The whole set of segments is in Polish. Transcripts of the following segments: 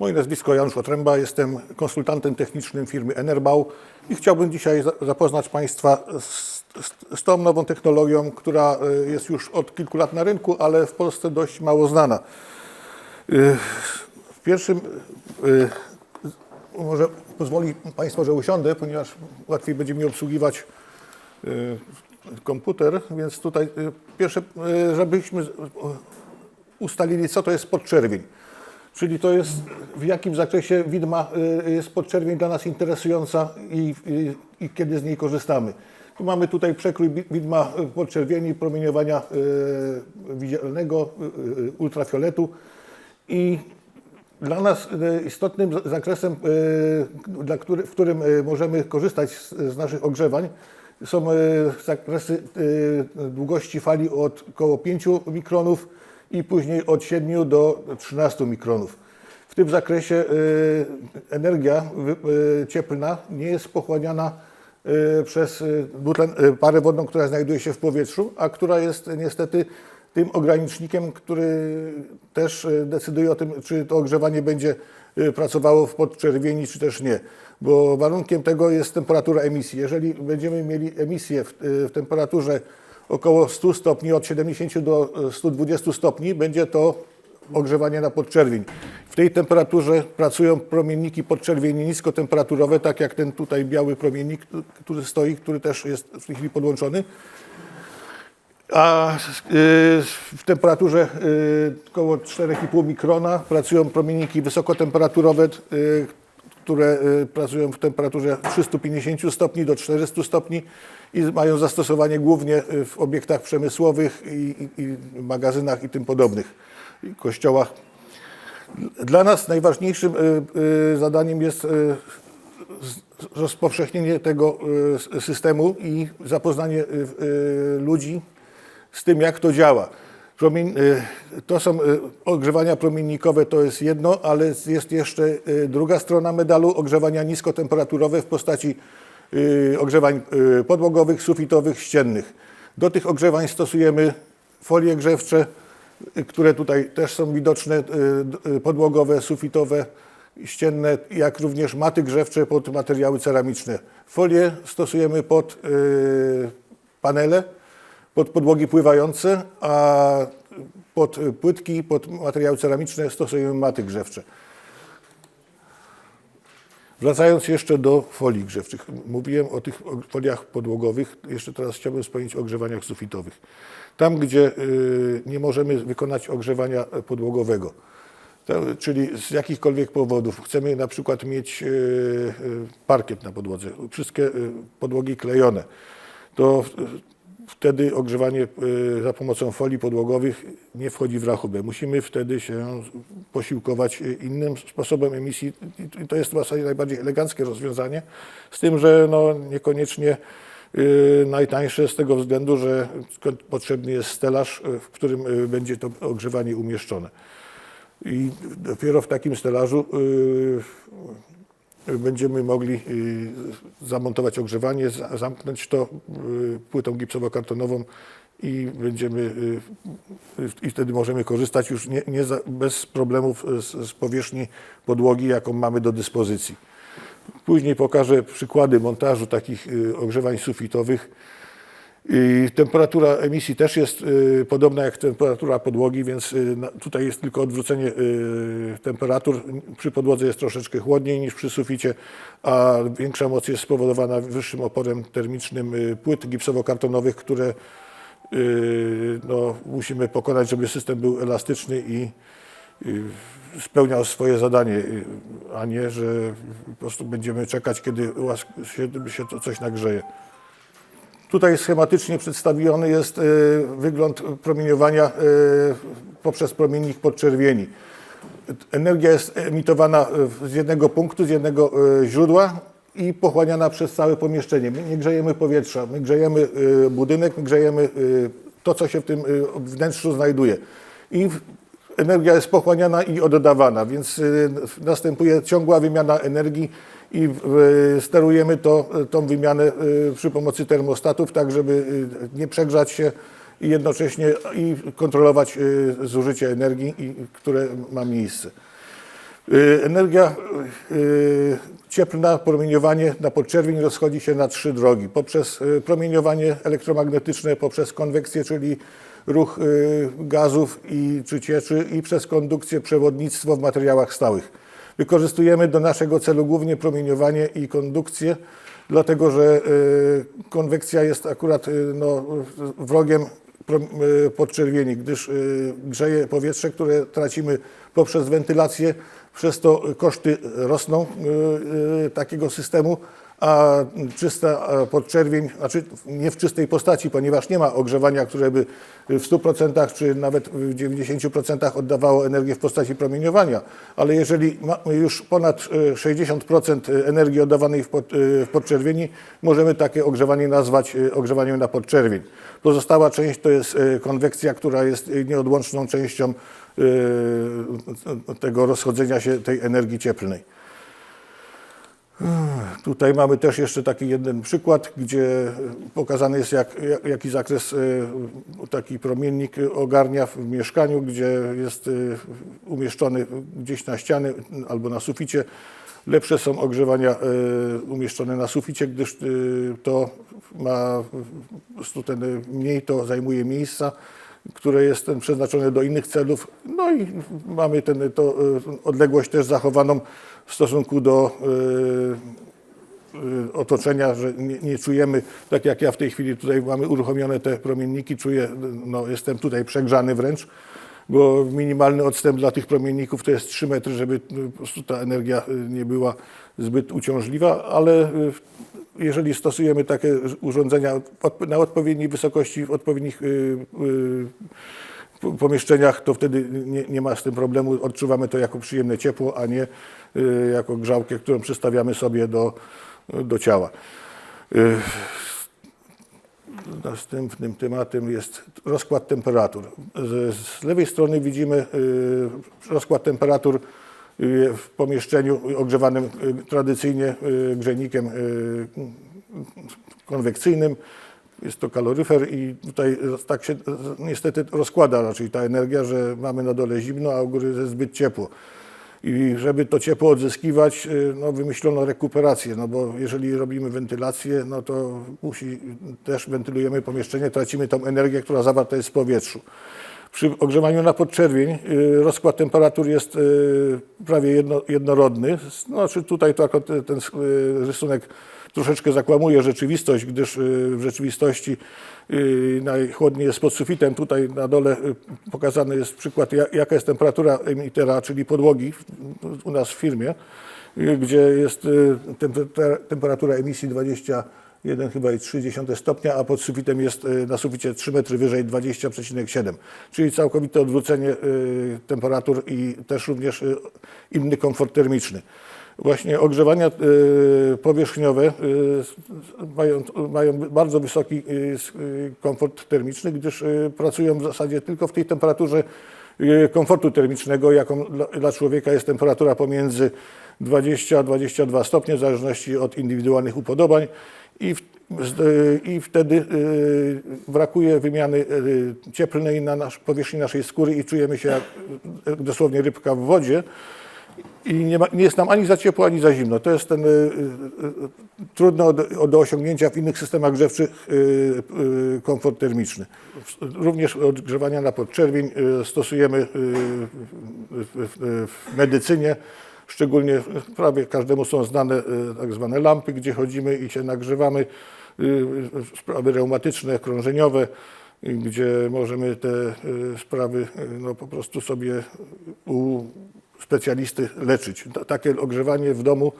Moje nazwisko Janusz Otręba, jestem konsultantem technicznym firmy Enerbau i chciałbym dzisiaj za- zapoznać Państwa z, z, tą nową technologią, która y, jest już od kilku lat na rynku, ale w Polsce dość mało znana. Y, W pierwszym, y, może pozwoli Państwo, że usiądę, ponieważ łatwiej będzie mi obsługiwać komputer, więc tutaj pierwsze, żebyśmy ustalili, co to jest podczerwień. Czyli to jest w jakim zakresie widma y, jest podczerwień dla nas interesująca i, i, i kiedy z niej korzystamy. Tu mamy tutaj przekrój wi- widma y, podczerwieni, promieniowania y, widzialnego, y, y, ultrafioletu i dla nas y, istotnym zakresem, y, dla który, w którym y, możemy korzystać z, z naszych ogrzewań, są y, zakresy y, długości fali od około 5 mikronów i później od 7 do 13 mikronów. W tym zakresie y, energia wy- y, cieplna nie jest pochłaniana y, przez y, y, parę wodną, która znajduje się w powietrzu, a która jest niestety tym ogranicznikiem, który też y, decyduje o tym, czy to ogrzewanie będzie y, pracowało w podczerwieni, czy też nie. Bo warunkiem tego jest temperatura emisji. Jeżeli będziemy mieli emisję y, w temperaturze około 100 stopni, od 70 do y, 120 stopni, będzie to ogrzewanie na podczerwień. W tej temperaturze pracują promienniki podczerwieni niskotemperaturowe, tak jak ten tutaj biały promiennik, który stoi, który też jest w tej chwili podłączony. A y, w temperaturze y, około 4,5 mikrona pracują promienniki wysokotemperaturowe, które pracują w temperaturze 350 stopni do 400 stopni i mają zastosowanie głównie y, w obiektach przemysłowych i, i, i magazynach i tym podobnych, i kościołach. Dla nas najważniejszym y, y, zadaniem jest rozpowszechnienie tego systemu i zapoznanie ludzi z tym, jak to działa. To są ogrzewania promiennikowe, to jest jedno, ale jest jeszcze druga strona medalu, ogrzewania niskotemperaturowe w postaci ogrzewań y, podłogowych, sufitowych, ściennych. Do tych ogrzewań stosujemy folie grzewcze, y, które tutaj też są widoczne, y, y, podłogowe, sufitowe, ścienne, jak również maty grzewcze pod materiały ceramiczne. Folie stosujemy pod y, panele, pod podłogi pływające, a pod y, płytki, pod materiały ceramiczne stosujemy maty grzewcze. Wracając jeszcze do folii grzewczych. Mówiłem o tych foliach podłogowych. Jeszcze teraz chciałbym wspomnieć o ogrzewaniach sufitowych. Tam, gdzie y, nie możemy wykonać ogrzewania podłogowego, czyli z jakichkolwiek powodów chcemy na przykład mieć y, y, parkiet na podłodze, wszystkie podłogi klejone, to wtedy ogrzewanie y, za pomocą folii podłogowych nie wchodzi w rachubę. Musimy wtedy się posiłkować y, innym sposobem emisji i to jest w zasadzie najbardziej eleganckie rozwiązanie, z tym, że no niekoniecznie y, najtańsze z tego względu, że potrzebny jest stelaż, w którym będzie to ogrzewanie umieszczone. I dopiero w takim stelażu będziemy mogli y, zamontować ogrzewanie, za- zamknąć to y, płytą gipsowo-kartonową i będziemy y, i wtedy możemy korzystać już nie, nie za, bez problemów z, z powierzchni podłogi, jaką mamy do dyspozycji. Później pokażę przykłady montażu takich ogrzewań sufitowych. I temperatura emisji też jest y, podobna jak temperatura podłogi, więc y, na, tutaj jest tylko odwrócenie y, temperatur. Przy podłodze jest troszeczkę chłodniej niż przy suficie, a większa moc jest spowodowana wyższym oporem termicznym y, płyt gipsowo-kartonowych, które y, no, musimy pokonać, żeby system był elastyczny i y, spełniał swoje zadanie, y, a nie, że po prostu będziemy czekać, kiedy się, się to coś nagrzeje. Tutaj schematycznie przedstawiony jest y, wygląd promieniowania y, poprzez promiennik podczerwieni. Energia jest emitowana z jednego punktu, z jednego y, źródła i pochłaniana przez całe pomieszczenie. My nie grzejemy powietrza, my grzejemy budynek, my grzejemy to, co się w tym wnętrzu znajduje. I energia jest pochłaniana i oddawana, więc następuje ciągła wymiana energii i y, sterujemy to, tą wymianę y, przy pomocy termostatów, tak żeby y, nie przegrzać się i jednocześnie i kontrolować y, zużycie energii, które ma miejsce. Y, Energia y, cieplna, promieniowanie na podczerwień rozchodzi się na trzy drogi. Poprzez y, promieniowanie elektromagnetyczne, poprzez konwekcję, czyli ruch y, gazów i czy cieczy i przez kondukcję, przewodnictwo w materiałach stałych. Wykorzystujemy do naszego celu głównie promieniowanie i kondukcję, dlatego że y, konwekcja jest akurat y, no, wrogiem y, podczerwieni, gdyż grzeje powietrze, które tracimy poprzez wentylację, przez to koszty rosną y, y, takiego systemu, a czysta podczerwień, znaczy nie w czystej postaci, ponieważ nie ma ogrzewania, które by w 100% czy nawet w 90% oddawało energię w postaci promieniowania, ale jeżeli już ponad y, 60% energii oddawanej w, y, w podczerwieni, możemy takie ogrzewanie nazwać y, ogrzewaniem na podczerwień. Pozostała część to jest y, konwekcja, która jest y, nieodłączną częścią y, tego rozchodzenia się tej energii cieplnej. Tutaj mamy też jeszcze taki jeden przykład, gdzie pokazany jest jak, jak, jaki zakres y, taki promiennik ogarnia w mieszkaniu, gdzie jest y, umieszczony gdzieś na ściany albo na suficie. Lepsze są ogrzewania y, umieszczone na suficie, gdyż y, to ma ten y, mniej to zajmuje miejsca, które jest przeznaczone do innych celów. No i mamy ten, y, odległość też zachowaną w stosunku do y, y, otoczenia, że nie, nie czujemy, tak jak ja w tej chwili tutaj mamy uruchomione te promienniki, czuję, no jestem tutaj przegrzany wręcz, bo minimalny odstęp dla tych promienników to jest 3 metry, żeby prostu ta energia y, nie była zbyt uciążliwa, ale y, jeżeli stosujemy takie urządzenia na odpowiedniej wysokości, w odpowiednich y, pomieszczeniach, to wtedy nie, nie ma z tym problemu. Odczuwamy to jako przyjemne ciepło, a nie jako grzałkę, którą przystawiamy sobie do, do ciała. Następnym tematem jest rozkład temperatur. Z, z lewej strony widzimy y, rozkład temperatur y, w pomieszczeniu ogrzewanym y, tradycyjnie grzejnikiem konwekcyjnym. Jest to kaloryfer i tutaj tak się niestety rozkłada raczej ta energia, że mamy na dole zimno, a u góry jest zbyt ciepło. I żeby to ciepło odzyskiwać, y, no wymyślono rekuperację, no bo jeżeli robimy wentylację, no to musi, też wentylujemy pomieszczenie, tracimy tą energię, która zawarta jest w powietrzu. Przy ogrzewaniu na podczerwień y, rozkład temperatur jest y, prawie jedno, jednorodny. Znaczy tutaj to ten rysunek troszeczkę zakłamuje rzeczywistość, gdyż y, w rzeczywistości y, najchłodniej jest pod sufitem. Tutaj na dole y, pokazany jest przykład, ja- jaka jest temperatura emitera, czyli podłogi u nas w firmie, gdzie jest temper- temperatura emisji 21 chyba i 0,3 stopnia, a pod sufitem jest na suficie 3 metry wyżej 20,7. Czyli całkowite odwrócenie temperatur i też również inny komfort termiczny. Właśnie ogrzewania y, powierzchniowe y, mają, mają bardzo wysoki y, komfort termiczny, gdyż pracują w zasadzie tylko w tej temperaturze komfortu termicznego, jaką dla, człowieka jest temperatura pomiędzy 20 a 22 stopnie, w zależności od indywidualnych upodobań. I, w, I wtedy brakuje wymiany cieplnej na nasz, powierzchni naszej skóry i czujemy się jak dosłownie rybka w wodzie i nie, ma, nie jest nam ani za ciepło, ani za zimno. To jest ten y, y, y, trudno do, do osiągnięcia w innych systemach grzewczych y, y, komfort termiczny. Również odgrzewania na podczerwień y, stosujemy y, w, w, medycynie. Szczególnie prawie każdemu są znane y, tak zwane lampy, gdzie chodzimy i się nagrzewamy. Y, Sprawy reumatyczne, krążeniowe, gdzie możemy te y, sprawy no, po prostu sobie u specjalisty leczyć. Ta- Takie ogrzewanie w domu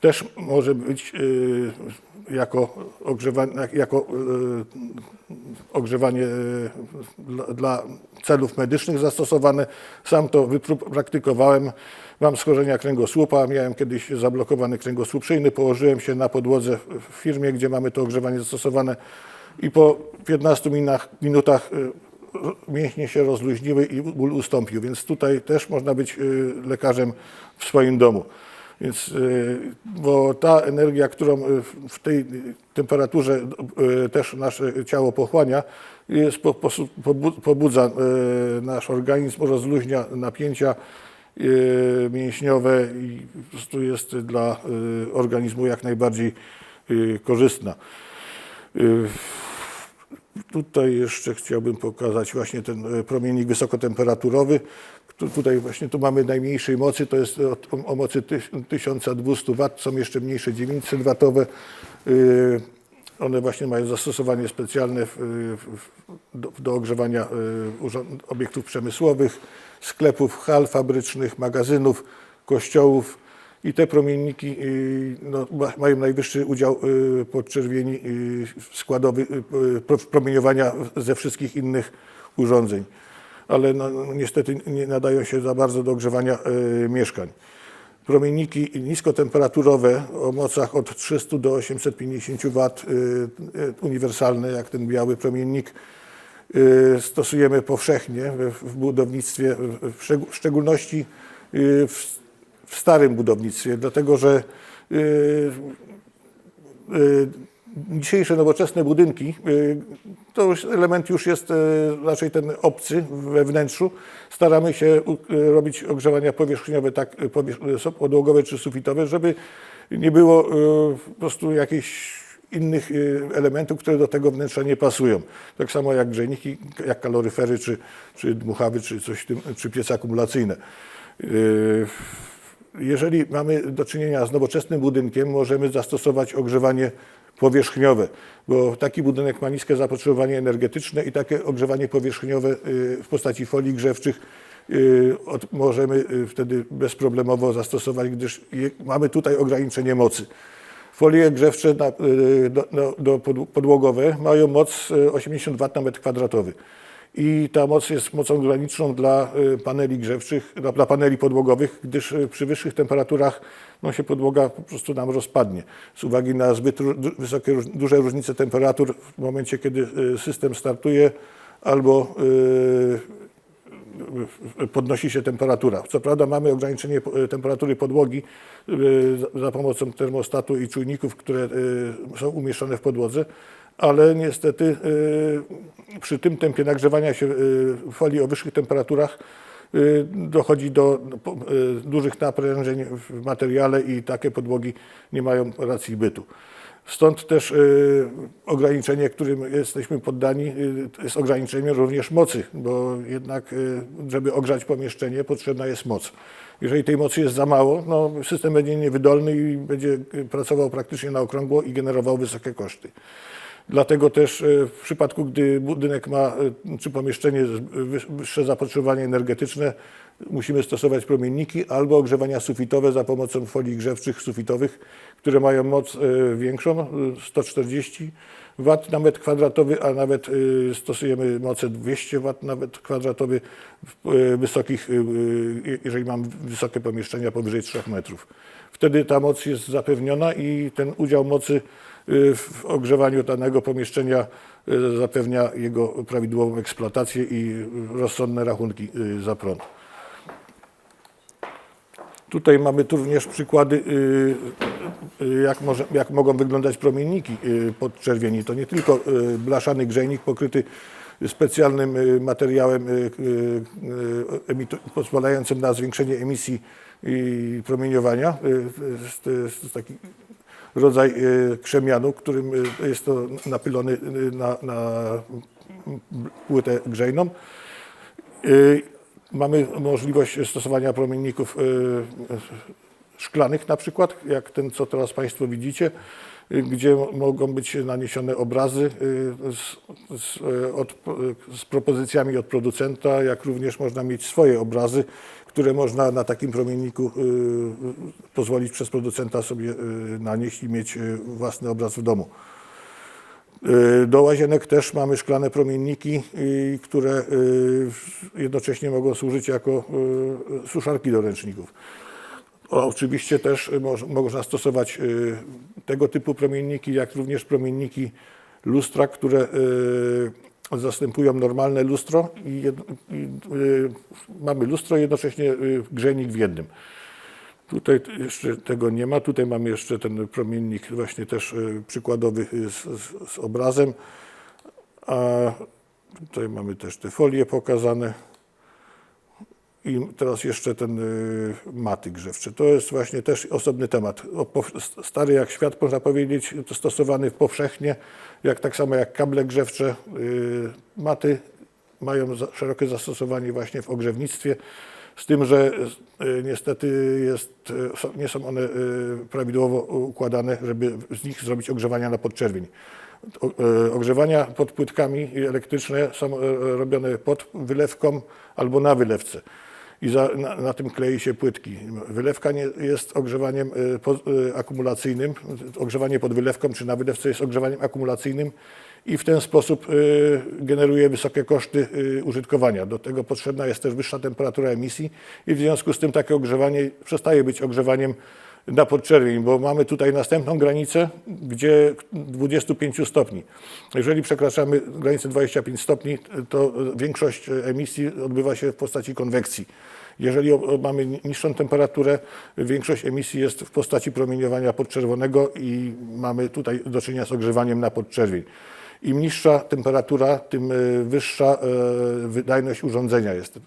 też może być y, jako ogrzewanie, jako y, ogrzewanie y, dla, celów medycznych zastosowane. Sam to praktykowałem. Mam schorzenia kręgosłupa, miałem kiedyś zablokowany kręgosłup szyjny, położyłem się na podłodze w- firmie, gdzie mamy to ogrzewanie zastosowane i po 15 minach, minutach y, mięśnie się rozluźniły i ból ustąpił, więc tutaj też można być y, lekarzem w swoim domu. Więc, y, bo ta energia, którą y, w- tej temperaturze też nasze ciało pochłania, jest po, po, pobu- pobudza nasz organizm, rozluźnia napięcia mięśniowe i po prostu jest dla organizmu jak najbardziej korzystna. Tutaj jeszcze chciałbym pokazać właśnie ten e, promiennik wysokotemperaturowy. Tu- Tutaj właśnie tu mamy najmniejszej mocy, to jest o, o mocy tyś- 1200 W, są jeszcze mniejsze 900 W. One właśnie mają zastosowanie specjalne w, w, do, do ogrzewania urząd- obiektów przemysłowych, sklepów, hal fabrycznych, magazynów, kościołów. I te promienniki y, no, ma- mają najwyższy udział y, podczerwieni y, składowy pro- promieniowania ze wszystkich innych urządzeń. Ale no, niestety nie nadają się za bardzo do ogrzewania mieszkań. Promienniki niskotemperaturowe o mocach od 300 do 850 W, uniwersalne, jak ten biały promiennik, stosujemy powszechnie w, budownictwie, w, w szczeg- w szczególności w, w starym budownictwie, dlatego że y, y, dzisiejsze nowoczesne budynki, y, to element już jest y, raczej ten obcy we wnętrzu. Staramy się y, robić ogrzewania powierzchniowe, tak podłogowe czy sufitowe, żeby nie było po prostu jakichś innych elementów, które do tego wnętrza nie pasują. Tak samo jak grzejniki, jak kaloryfery, czy, czy dmuchawy, czy coś tym, czy piece akumulacyjne. Jeżeli mamy do czynienia z nowoczesnym budynkiem, możemy zastosować ogrzewanie powierzchniowe, bo taki budynek ma niskie zapotrzebowanie energetyczne i takie ogrzewanie powierzchniowe y, w postaci folii grzewczych y, możemy y, wtedy bezproblemowo zastosować, gdyż mamy tutaj ograniczenie mocy. Folie grzewcze do, do, do podł- podłogowe mają moc y, 80 W na metr kwadratowy. I ta moc jest mocą graniczną dla y, paneli grzewczych, dla, dla paneli podłogowych, gdyż y, przy wyższych temperaturach no, się podłoga po prostu nam rozpadnie. Z uwagi na zbyt wysokie, duże różnice temperatur w momencie, kiedy y, system startuje albo podnosi się temperatura. Co prawda mamy ograniczenie temperatury podłogi za- pomocą termostatu i czujników, które są umieszczone w podłodze, ale niestety y, przy tym tempie nagrzewania się y, folii o wyższych temperaturach y, dochodzi do y, dużych naprężeń w materiale i takie podłogi nie mają racji bytu. Stąd też ograniczenie, którym jesteśmy poddani, jest ograniczeniem również mocy, bo jednak, żeby ogrzać pomieszczenie, potrzebna jest moc. Jeżeli tej mocy jest za mało, no, system będzie niewydolny i będzie pracował praktycznie na okrągło i generował wysokie koszty. Dlatego też e, w przypadku, gdy budynek ma, e, czy pomieszczenie wyższe zapotrzebowanie energetyczne, musimy stosować promienniki albo ogrzewania sufitowe za pomocą folii grzewczych sufitowych, które mają moc e, większą, e, 140 W na metr kwadratowy, a nawet e, stosujemy moce 200 W na metr kwadratowy wysokich, e, e, jeżeli mam wysokie pomieszczenia powyżej 3 metrów. Wtedy ta moc jest zapewniona i ten udział mocy y, w ogrzewaniu danego pomieszczenia y, zapewnia jego prawidłową eksploatację i rozsądne rachunki y, za prąd. Tutaj mamy tu również przykłady, y, y, jak, może, jak mogą wyglądać promienniki y, podczerwieni. To nie tylko y, blaszany grzejnik pokryty specjalnym y, materiałem y, y, y, pozwalającym na zwiększenie emisji promieniowania. Y, To jest, taki rodzaj y, krzemianu, którym y, jest to napylony y, na, na płytę grzejną. Y, Mamy możliwość stosowania promienników y, szklanych na przykład, jak ten, co teraz Państwo widzicie, y, gdzie mogą być naniesione obrazy y, z, z, y, od, z propozycjami od producenta, jak również można mieć swoje obrazy, które można na takim promienniku y, y, pozwolić przez producenta sobie y, nanieść i mieć y, własny obraz w domu. Y, Do łazienek też mamy szklane promienniki, y, które y, jednocześnie mogą służyć jako suszarki do ręczników. Oczywiście też moż- można stosować tego typu promienniki, jak również promienniki lustra, które zastępują normalne lustro i, mamy lustro jednocześnie grzejnik w jednym. Tutaj jeszcze tego nie ma. Tutaj mamy jeszcze ten promiennik właśnie też y, przykładowy y, z, z, z obrazem. A tutaj mamy też te folie pokazane. I teraz jeszcze ten y, maty grzewcze. To jest właśnie też osobny temat. Stary jak świat, można powiedzieć, to stosowany powszechnie, jak tak samo jak kable grzewcze. Maty mają szerokie zastosowanie właśnie w ogrzewnictwie, z tym, że y, niestety jest, są- nie są one y, prawidłowo układane, żeby z nich zrobić ogrzewania na podczerwień. E, Ogrzewania pod płytkami elektryczne są e, robione pod wylewką albo na wylewce i za, na, na tym klei się płytki. Wylewka nie jest ogrzewaniem e, po, e, akumulacyjnym, ogrzewanie pod wylewką czy na wylewce jest ogrzewaniem akumulacyjnym i w ten sposób e, generuje wysokie koszty e, użytkowania. Do tego potrzebna jest też wyższa temperatura emisji i w związku z tym takie ogrzewanie przestaje być ogrzewaniem na podczerwień, bo mamy tutaj następną granicę, gdzie 25 stopni. Jeżeli przekraczamy granicę 25 stopni, to większość emisji odbywa się w postaci konwekcji. Jeżeli mamy niższą temperaturę, większość emisji jest w postaci promieniowania podczerwonego i mamy tutaj do czynienia z ogrzewaniem na podczerwień. Im niższa temperatura, tym e, wyższa e, wydajność urządzenia jest.